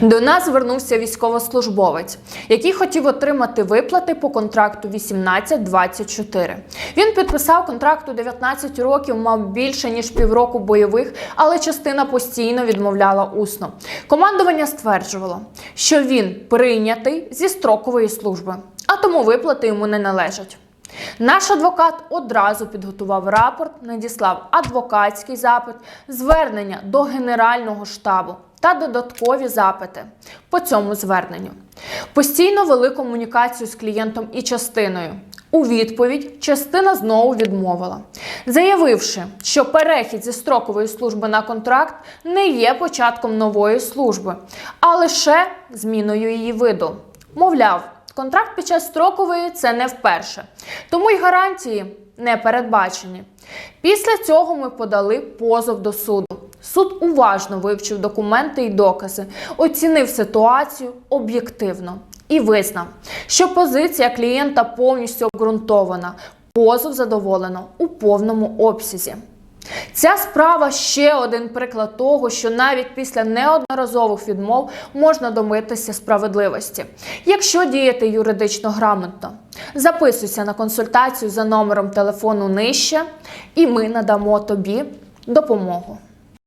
До нас звернувся військовослужбовець, який хотів отримати виплати по контракту 18-24. Він підписав контракт у 19 років, мав більше ніж півроку бойових, але частина постійно відмовляла усно. Командування стверджувало, що він прийнятий зі строкової служби, а тому виплати йому не належать. Наш адвокат одразу підготував рапорт, надіслав адвокатський запит, звернення до Генерального штабу та додаткові запити по цьому зверненню. Постійно вели комунікацію з клієнтом і частиною. У відповідь частина знову відмовила, заявивши, що перехід зі строкової служби на контракт не є початком нової служби, а лише зміною її виду. Мовляв, контракт під час строкової це не вперше, тому й гарантії не передбачені. Після цього ми подали позов до суду. Суд уважно вивчив документи і докази, оцінив ситуацію об'єктивно і визнав, що позиція клієнта повністю обґрунтована. Позов задоволено у повному обсязі. Ця справа ще один приклад того, що навіть після неодноразових відмов можна домитися справедливості, якщо діяти юридично грамотно. Записуйся на консультацію за номером телефону нижче, і ми надамо тобі допомогу.